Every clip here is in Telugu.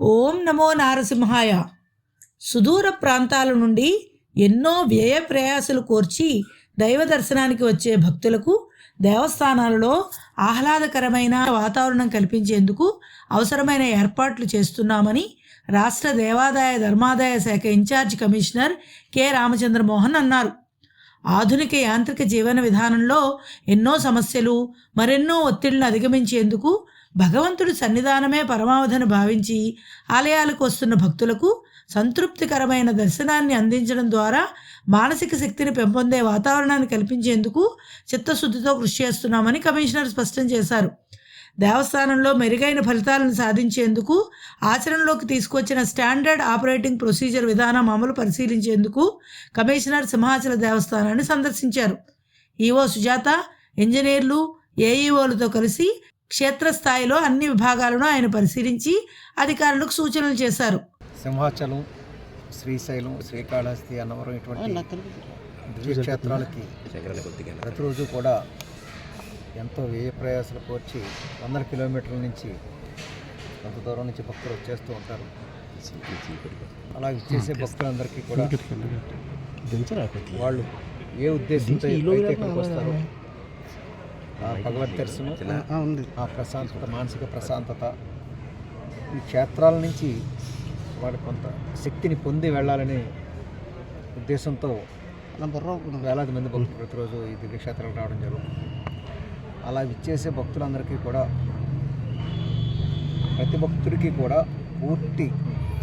ఓం నమో నారసింహాయ. సుదూర ప్రాంతాల నుండి ఎన్నో వ్యయ ప్రయాసలు కోర్చి దైవ దర్శనానికి వచ్చే భక్తులకు దేవస్థానాలలో ఆహ్లాదకరమైన వాతావరణం కల్పించేందుకు అవసరమైన ఏర్పాట్లు చేస్తున్నామని రాష్ట్ర దేవాదాయ ధర్మాదాయ శాఖ ఇన్ఛార్జ్ కమిషనర్ కె. రామచంద్రమోహన్ అన్నారు. ఆధునిక యాంత్రిక జీవన విధానంలో ఎన్నో సమస్యలు మరెన్నో ఒత్తిళ్ళను అధిగమించేందుకు భగవంతుడి సన్నిధానమే పరమావధిని భావించి ఆలయాలకు వస్తున్న భక్తులకు సంతృప్తికరమైన దర్శనాన్ని అందించడం ద్వారా మానసిక శక్తిని పెంపొందే వాతావరణాన్ని కల్పించేందుకు చిత్తశుద్ధితో కృషి చేస్తున్నామని కమిషనర్ స్పష్టం చేశారు. దేవస్థానంలో మెరుగైన ఫలితాలను సాధించేందుకు ఆచరణలోకి తీసుకొచ్చిన స్టాండర్డ్ ఆపరేటింగ్ ప్రొసీజర్ విధానం అమలు పరిశీలించేందుకు కమిషనర్ సింహాచల దేవస్థానాన్ని సందర్శించారు. ఈవో సుజాత ఇంజనీర్లు ఏఈఓలతో కలిసి క్షేత్రస్థాయిలో అన్ని విభాగాలను ఆయన పరిశీలించి అధికారులకు సూచనలు చేశారు. సింహాచలం శ్రీశైలం శ్రీకాళహస్తి అన్నవరం ఇటువంటి దివ్యక్షేత్రాలకి ప్రతిరోజు కూడా ఎంతో వ్యయ ప్రయాసాలు కోర్చి వందల కిలోమీటర్ల నుంచి కొంత దూరం నుంచి భక్తులు వచ్చేస్తూ ఉంటారు. అలా ఇచ్చేసే భక్తులందరికీ కూడా వాళ్ళు ఏ ఉద్దేశంతో అయితే ఇక్కడికి వస్తారో ఆ భగవద్ దర్శనం. ఆ ప్రశాంతత. మానసిక ప్రశాంతత. ఈ క్షేత్రాల నుంచి వాడు కొంత శక్తిని పొంది వెళ్ళాలనే ఉద్దేశంతో వేలాది మంది భక్తులు ప్రతిరోజు ఈ దివ్యక్షేత్రాలకు రావడం జరుగుతుంది. అలా విచ్చేసే భక్తులందరికీ కూడా ప్రతి భక్తుడికి కూడా పూర్తి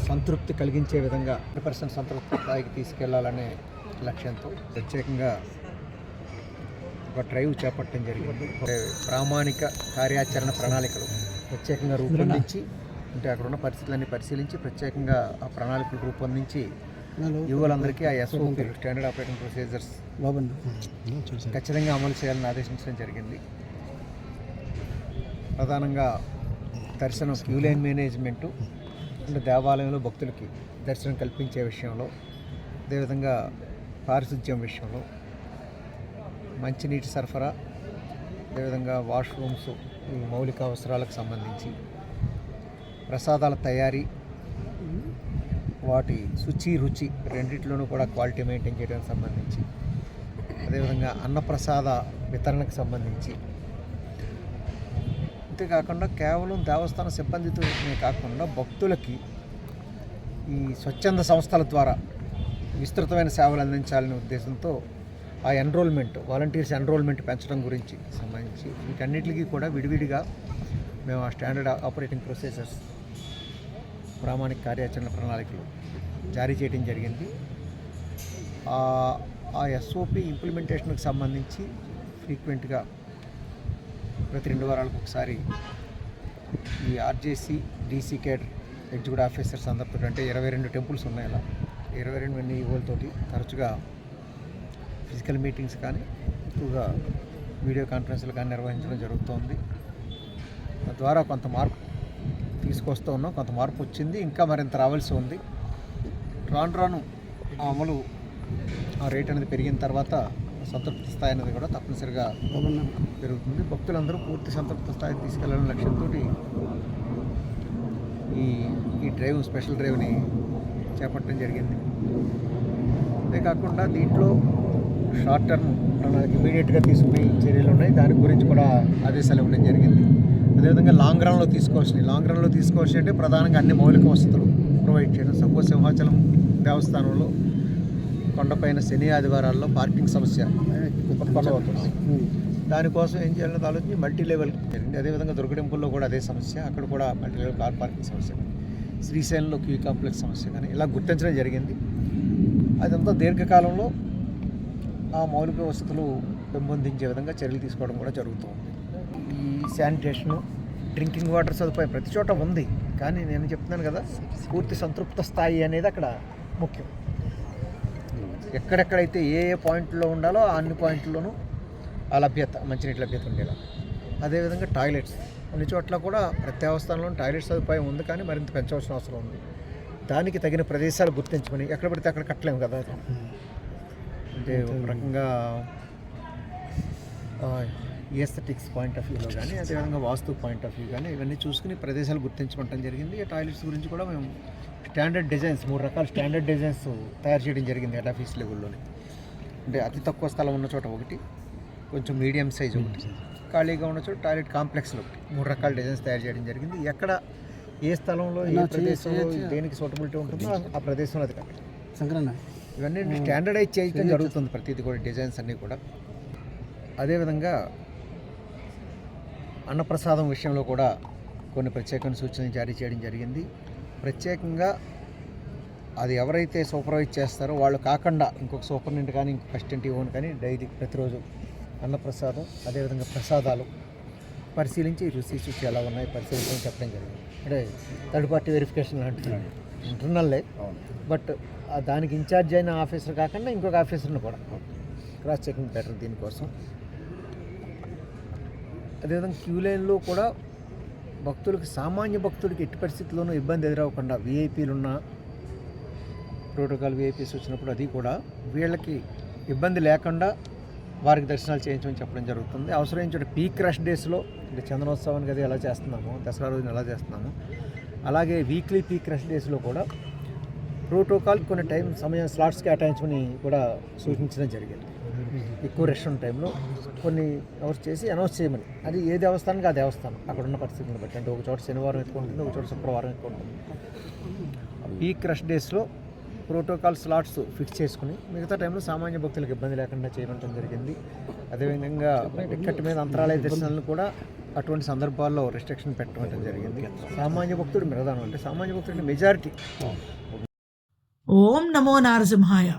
సంతృప్తి కలిగించే విధంగా హండ్రెడ్ పర్సెంట్ సంతృప్తి స్థాయికి తీసుకెళ్ళాలనే లక్ష్యంతో ప్రత్యేకంగా ఒక డ్రైవ్ చేపట్టడం జరిగింది. ప్రామాణిక కార్యాచరణ ప్రణాళికలు. ప్రత్యేకంగా రూపొందించి అంటే అక్కడ ఉన్న పరిస్థితులన్నీ పరిశీలించి ప్రత్యేకంగా ఆ ప్రణాళికలు రూపొందించి యువకులందరికీ ఆ ఎస్ఓపి స్టాండర్డ్ ఆపరేటింగ్ ప్రొసీజర్స్ ఖచ్చితంగా అమలు చేయాలని ఆదేశించడం జరిగింది. ప్రధానంగా దర్శనం క్యూ లైన్ మేనేజ్మెంటు అంటే దేవాలయంలో భక్తులకి దర్శనం కల్పించే విషయంలో అదేవిధంగా పారిశుధ్యం విషయంలో మంచినీటి సరఫరా అదేవిధంగా వాష్రూమ్స్ ఈ మౌలిక అవసరాలకు సంబంధించి ప్రసాదాల తయారీ వాటి శుచి రుచి రెండిట్లోనూ కూడా క్వాలిటీ మెయింటైన్ చేయడానికి సంబంధించి అదేవిధంగా అన్నప్రసాద వితరణకు సంబంధించి. అంతేకాకుండా కేవలం దేవస్థాన సిబ్బందితోనే కాకుండా భక్తులకి ఈ స్వచ్ఛంద సంస్థల ద్వారా విస్తృతమైన సేవలు అందించాలనే ఉద్దేశంతో ఆ ఎన్రోల్మెంట్ వాలంటీర్స్ ఎన్రోల్మెంట్ పెంచడం గురించి సంబంధించి వీటన్నిటికీ కూడా విడివిడిగా మేము ఆ స్టాండర్డ్ ఆపరేటింగ్ ప్రొసీజర్స్ ప్రామాణిక కార్యాచరణ ప్రణాళికలు జారీ చేయడం జరిగింది. ఆ- ఆ ఎస్ఓపి ఇంప్లిమెంటేషన్కి సంబంధించి ఫ్రీక్వెంట్గా ప్రతి రెండు వారాలకు ఒకసారి ఈ RJC DC cadre executive officers అందరితో అంటే ఇరవై రెండు టెంపుల్స్ ఉన్నాయి అలా. ఇరవై రెండు మంది ఈవోలతోటి తరచుగా ఫిజికల్ మీటింగ్స్ కానీ ఎక్కువగా వీడియో కాన్ఫరెన్స్లు కానీ నిర్వహించడం జరుగుతోంది. తద్వారా కొంత మార్పు తీసుకొస్తూ ఉన్నాం కొంత మార్పు వచ్చింది ఇంకా మరింత రావాల్సి ఉంది. రాను రాను ఆ అమలు ఆ రేట్ అనేది పెరిగిన తర్వాత సంతృప్తి స్థాయి అనేది కూడా తప్పనిసరిగా పెరుగుతుంది. భక్తులందరూ పూర్తి సంతృప్తి స్థాయికి తీసుకెళ్ళాలనే లక్ష్యంతో ఈ ఈ డ్రైవ్ స్పెషల్ డ్రైవ్ని చేపట్టడం జరిగింది. అంతేకాకుండా దీంట్లో షార్ట్ టర్మ్ ప్రణాళిక ఇమీడియట్గా తీసుకునే చర్యలు ఉన్నాయి. దాని గురించి కూడా ఆదేశాలు ఇవ్వడం జరిగింది. అదేవిధంగా లాంగ్ రన్లో తీసుకోవాల్సినవి. లాంగ్ రన్లో తీసుకోవాల్సి అంటే ప్రధానంగా అన్ని మౌలిక వసతులు ప్రొవైడ్ చేయడం. సపోజ్ సింహాచలం దేవస్థానంలో కొండపైన శని ఆదివారాల్లో పార్కింగ్ సమస్య ఉత్పన్నం అవుతుంది. దానికోసం ఏం చేయాలని ఆలోచించి మల్టీ లెవెల్ జరిగింది అదేవిధంగా దుర్గడింపుల్లో కూడా అదే సమస్య. అక్కడ కూడా మల్టీ లెవెల్ కార్ పార్కింగ్ సమస్య శ్రీశైలంలో క్యూ కాంప్లెక్స్ సమస్య కానీ ఇలా గుర్తించడం జరిగింది. అదంతా దీర్ఘకాలంలో ఆ మౌలిక వసతులు పెంపొందించే విధంగా చర్యలు తీసుకోవడం కూడా జరుగుతుంది ఈ శానిటేషను డ్రింకింగ్ వాటర్ సదుపాయం ప్రతి చోట ఉంది కానీ నేను చెప్తున్నాను కదా పూర్తి సంతృప్త స్థాయి అనేది అక్కడ ముఖ్యం. ఎక్కడెక్కడైతే ఏ ఏ పాయింట్లో ఉండాలో ఆ అన్ని పాయింట్లోనూ ఆ లభ్యత మంచినీటి లభ్యత ఉండేలా. అదేవిధంగా టాయిలెట్స్ కొన్ని చోట్ల కూడా ప్రత్యవస్థానంలో టాయిలెట్ సదుపాయం ఉంది కానీ మరింత పెంచవలసిన అవసరం ఉంది. దానికి తగిన ప్రదేశాలు గుర్తించుకొని ఎక్కడ పడితే అక్కడ కట్టలేము కదా. అంటే ఒక రకంగా ఆ, ఎస్థెటిక్స్ పాయింట్ ఆఫ్ వ్యూలో కానీ అదేవిధంగా వాస్తు పాయింట్ ఆఫ్ వ్యూ కానీ ఇవన్నీ చూసుకుని ప్రదేశాలు గుర్తించమంటం జరిగింది. ఈ టాయిలెట్స్ గురించి కూడా మేము స్టాండర్డ్ డిజైన్స్ మూడు రకాల స్టాండర్డ్ డిజైన్స్ తయారు చేయడం జరిగింది హెడ్ ఆఫీస్ లెవెల్లోనే అంటే అతి తక్కువ స్థలం ఉన్న చోట ఒకటి కొంచెం మీడియం సైజ్ ఒకటి ఖాళీగా ఉన్న చోట టాయిలెట్ కాంప్లెక్స్లో ఒకటి మూడు రకాల డిజైన్స్ తయారు చేయడం జరిగింది. ఎక్కడ ఏ స్థలంలో ఏ ప్రదేశంలో దేనికి సూటబిలిటీ ఉంటుందో ఆ- ప్రదేశంలో అది కట్టాలి సంక్రమణ ఇవన్నీ స్టాండర్డైజ్ చేయడం జరుగుతుంది ప్రతిదీ కూడా డిజైన్స్ అన్నీ కూడా. అదేవిధంగా అన్నప్రసాదం విషయంలో కూడా కొన్ని ప్రత్యేకమైన సూచనలు జారీ చేయడం జరిగింది. ప్రత్యేకంగా అది ఎవరైతే సూపర్వైజ్ చేస్తారో వాళ్ళు కాకుండా ఇంకొక సూపరింటెండెంట్ కానీ ఇంకొక అసిస్టెంట్ ఇవ్వను కానీ డైలీ ప్రతిరోజు అన్నప్రసాదం అదేవిధంగా ప్రసాదాలు పరిశీలించి రుచి శుచి ఎలా ఉన్నాయి పరిశీలించని చెప్పడం జరిగింది. అంటే థర్డ్ పార్టీ వెరిఫికేషన్ లాంటిది. ఇంటర్నల్లే బట్ దానికి ఇన్ఛార్జ్ అయిన ఆఫీసర్ కాకుండా ఇంకొక ఆఫీసర్ని కూడా. క్రాస్ చెకింగ్ బెటర్ దీనికోసం. అదేవిధంగా క్యూ లైన్లో కూడా భక్తులకు సామాన్య భక్తుడికి ఎట్టి పరిస్థితుల్లోనూ ఇబ్బంది ఎదురవ్వకుండా విఐపీలు ఉన్న ప్రోటోకాల్ విఐపీస్ వచ్చినప్పుడు అది కూడా వీళ్ళకి ఇబ్బంది లేకుండా వారికి దర్శనాలు చేయించమని చెప్పడం జరుగుతుంది. అవసరమైన పీక్ రష్ డేస్లో అంటే చందనోత్సవానికి అది ఎలా చేస్తున్నామో దసరా రోజున ఎలా చేస్తున్నామో అలాగే వీక్లీ పీక్ రష్ డేస్లో కూడా ప్రోటోకాల్ కొన్ని టైం సమయం స్లాట్స్ కేటాయించమని కూడా సూచించడం జరిగింది. ఎక్కువ రష్ ఉన్న టైంలో కొన్ని అవర్స్ చేసి అనౌన్స్ చేయమని. అది ఏ దేవస్థానానికి ఆ దేవస్థానం. అక్కడ ఉన్న పరిస్థితిని బట్టి. అంటే ఒక చోట శనివారం ఎక్కువ ఉంటుంది ఒక చోట శుక్రవారం ఎక్కువ ఉంటుంది. పీక్ రష్ డేస్లో ప్రోటోకాల్ స్లాట్స్ ఫిక్స్ చేసుకుని మిగతా టైంలో సామాన్య భక్తులకు ఇబ్బంది లేకుండా చేయడం జరిగింది. అదేవిధంగా టికెట్ మీద అంతరాలయ దర్శనాలను కూడా అటువంటి సందర్భాల్లో రిస్ట్రిక్షన్ పెట్టడం జరిగింది. సామాన్య భక్తుడు మిగతాను అంటే సామాన్య భక్తుడు మెజారిటీ. ఓం నమో నారసింహాయ.